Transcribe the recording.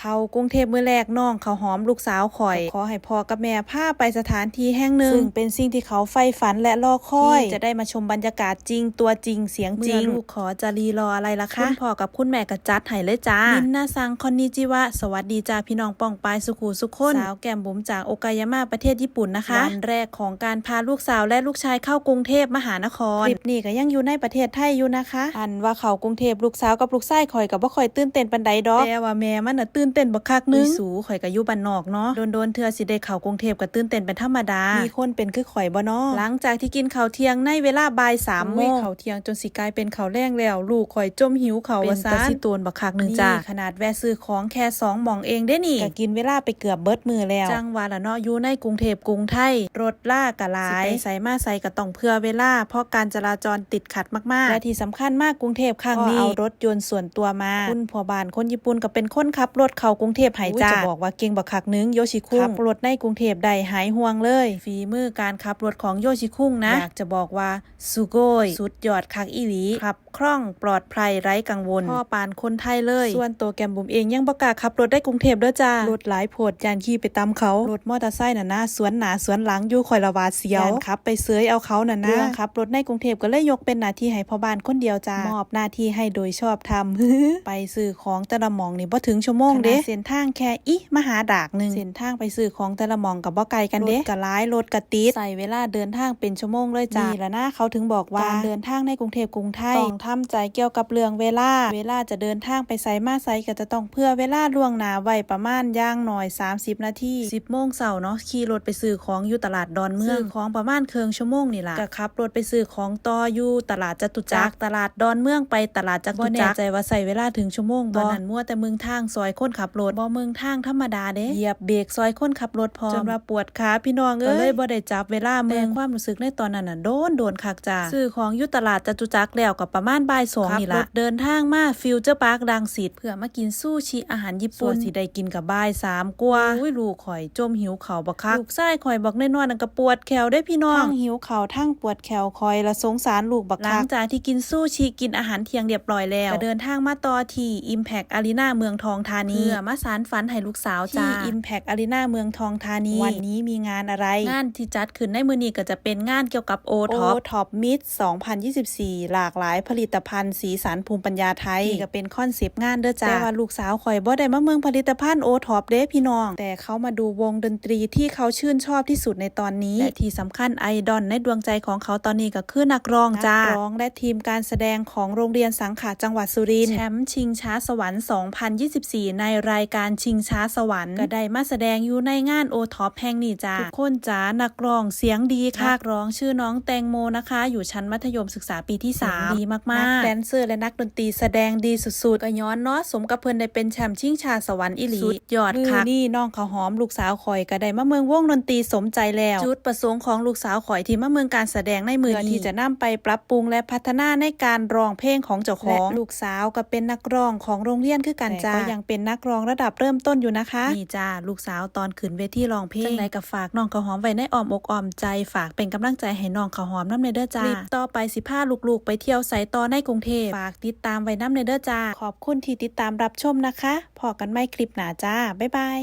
เข้ากรุงเทพมื้อแรกน้องเขาวหอมลูกสาวข่อย ขอให้พ่อกับแม่พาไปสถานที่แห่งหนึ่งซึ่งเป็นสิ่งที่เขาใฝ่ฝันและรอคอยที่จะได้มาชมบรรยากาศจริงตัวจริงเสียงจริงลูกขอจะรีรออะไรล่ะคะคุณพ่อกับคุณแม่ก็จัดให้เลยจ้ามินนาซังคอนนิจิวะสวัสดีจ้าพี่น้องป้องปายสุขูสุขคนสาวแก้มบุ๋มจากโอกายาม่าประเทศญี่ปุ่นนะคะวันแรกของการพาลูกสาวและลูกชายเข้ากรุงเทพมหานครคลิปนี้ก็ยังอยู่ในประเทศไทยอยู่นะคะ อันว่าเขากรุงเทพลูกสาวกับลูกชายข่อยกับบ่ค่อยตื่นเต้นปานใดดอกแต่ว่าแม่มันน่ะตื่นเต้นบักคักนึงสูข่อยก็อยู่บ้านนอกเนาะโดนๆเทื่อสิได้เข้ากรุงเทพก็ตื่นเต้นเป็นธรรมดา มีคนเป็นคือข่อยบ่เนาะหลังจากที่กินข้าวเที่ยงในเวลาบ่าย3โมงข้าวเที่ยงจนสิกลายเป็นข้าวแรงแล้ว ลูกข่อยจมหิวข้าวว่าซะเป็นตาสิโตนบักคักนึงจ้าขนาดแวะซื้อของแค่2หม่องเองเด้นี่ก็กินเวลาไปเกือบเบิดมือแล้ว จังว่าละเนาะอยู่ในกรุงเทพกรุงไทย รถล่ากะหลายสิไปใส่มาใส่ก็ต้องเพื่อเวลา เพราะการจราจรติดขัดมากๆ และที่สำคัญมากกรุงเทพครั้งนี้เอารถยนต์ส่วนตัวมาคุณพ่อบ้านคนญี่ปุ่นก็เป็นคนขับรถเข้ากรุงเทพใหายจ้าจะบอกว่าเก่งบักคักนึงโยชิคุงขับรถในกรุงเทพได้หายห่วงเลย ฝีมือการขับรถของโยชิคุงนะ อยากจะบอกว่าสุโกยสุดยอดคักอีหลีขับคล่องปลอดภัยไร้กังวลพ่อปานคนไทยเลย ส่วนตัวแกมบุ๋มเองยังประกล้าขับรถได้กรุงเทพเด้อจ้ารถหลายโพดยานขี่ไปตามเขารถมอเตอร์ไซค์น่ะนะสวนหนาสวนหลังอยู่คอยละหวาดเสียวขับไปเสยเอาเขาน่ะนะขับรถในกรุงเทพก็เลยยกเป็นหน้าที่ให้พ่อบ้านคนเดียวจ้ามอบหน้าที่ให้โดยชอบทำไปซื้อของแต่ละหมองนี่บ่ถึงชั่วโมงเด้เส้นทางแค่อิมาหาดากหนึงเส้นทางไปซื้อของแต่ละหมองกับบ่ไกลกันเด้รถก็หลายรถก็ติดใส่เวลาเดินทางเป็นชั่วโมงเลยจ้านี่ละนะเขาถึงบอกว่าการเดินทางในกรุงเทพกรุงไทยต้องทำใจเกี่ยวกับเรื่องเวลา เวลาจะเดินทางไปไสมาไสก็จะต้องเพื่อเวลาล่วงหน้าไว้ประมาณอย่างน้อย 30 นาที10โมงเช้าเนาะขี่รถไปซื้อของอยู่ตลาดดอนเมืองซื้อของประมาณครึ่งชั่วโมงนี่ล่ะก็ขับรถไปซื้อของต่ออยู่ตลาดจตุจักรตลาดดอนเมืองไปตลาดจตุจักรบ่แน่ใจว่าใส่เวลาถึงชั่วโมงบ่นั้นมัวแต่มึงทางซอยคนขับรถบ่มึงทางธรรมดาเด้เหยียบเบรกซอยคนขับรถพร้อมจนว่าปวดขาพี่น้องเอ้ยก็เลยบ่ได้จับเวลามึงความรู้สึกในตอนนั้นน่ะโดนโดนคักจ้าซื้อของอยู่ตลาดจตุจักรแล้วก็ประมาณบ่ายสองนี่ล่ะเดินทางมาฟิวเจอร์พาร์คดังสิทธิ์เพื่อมากินซูชิอาหารญี่ปุ่นสิได้กินกับบ่ายสามกว่าอุ้ยลูกข่อยจมหิวข้าวบักคักลูกชายข่อยบอกแน่นอนนั่นก็ปวดแขวได้พี่น้องทั้งหิวข้าวทั้งปวดแขวคอยละสงสารลูกบักคักหลังจากที่กินซูชิกินอาหารเที่ยงเรียบร้อยแล้วก็เดินทางมาต่อที่ Impact Arena เมืองทองธานีเพื่อมาสารฝันให้ลูกสาวจ้าที่ Impact Arena เมืองทองธานีวันนี้มีงานอะไร งานที่จัดขึ้นในมือนี้ก็จะเป็นงานเกี่ยวกับ O Top Top Mid 2024 หลากหลายผลิตภัณฑ์สีสันภูมิปัญญาไทยนี่ก็เป็นคอนเซปต์งานเด้อจ้าแต่ว่าลูกสาวข่อยบ่ได้มาเมืองผลิตภัณฑ์ O Top เด้พี่น้อง แต่เขามาดูวงดนตรีที่เขาชื่นชอบที่สุดในตอนนี้และที่สำคัญไอดอลในดวงใจของเขาตอนนี้ก็คือนักร้องจ้านักร้องและทีมการแสดงของโรงเรียนสังขะจังหวัดสุรินทร์แชมป์ชิงช้าสวรรค์ 2024 ในรายการชิงช้าสวรรค์ก็ได้มาแสดงอยู่ในงานโอท็อปแห่งนี้จ้าทุกคนจ้านักร้องเสียงดีค่ะนักร้องชื่อน้องแตงโมนะคะ อยู่ชั้นมัธยมศึกษาปีที่3ดีมากๆนักแดนเซอร์และนักดนตรีแสดงดีสุดๆก็ย้อนเนาะสมกับเพิ่นได้เป็นแชมป์ชิงช้าสวรรค์อีหลีสุดยอดค่ะนี่น้องเขาวหอมลูกสาวข่อยก็ได้มาเมืองวงดนตรีสมใจแล้วจุดประสงค์ของลูกสาวข่อยที่มาเมืองการแสดงในมือนี้ที่จะนำไปปรับปรุงและพัฒนาในการร้องเพลงของเจ้าของและลูกสาวก็เป็นนักร้องของโรงเรียนคือกันจ้าก็ยังเป็นนักร้องระดับเริ่มต้นอยู่นะคะนี่จ้าลูกสาวตอนขึ้นเวทีร้องเพลงจังไดก็ฝากน้องข้าวหอมไว้ในอ้อมอกอ้อมใจฝากเป็นกำลังใจให้น้องข้าวหอมน้ำในเด้อจ้าคลิปต่อไปสิพาลูกๆไปเที่ยวไสต่อในกรุงเทพฝากติดตามไว้น้ำในเด้อจ้า ขอบคุณที่ติดตามรับชมนะคะพอกันไม่คลิปหนาจ้า บ๊ายบาย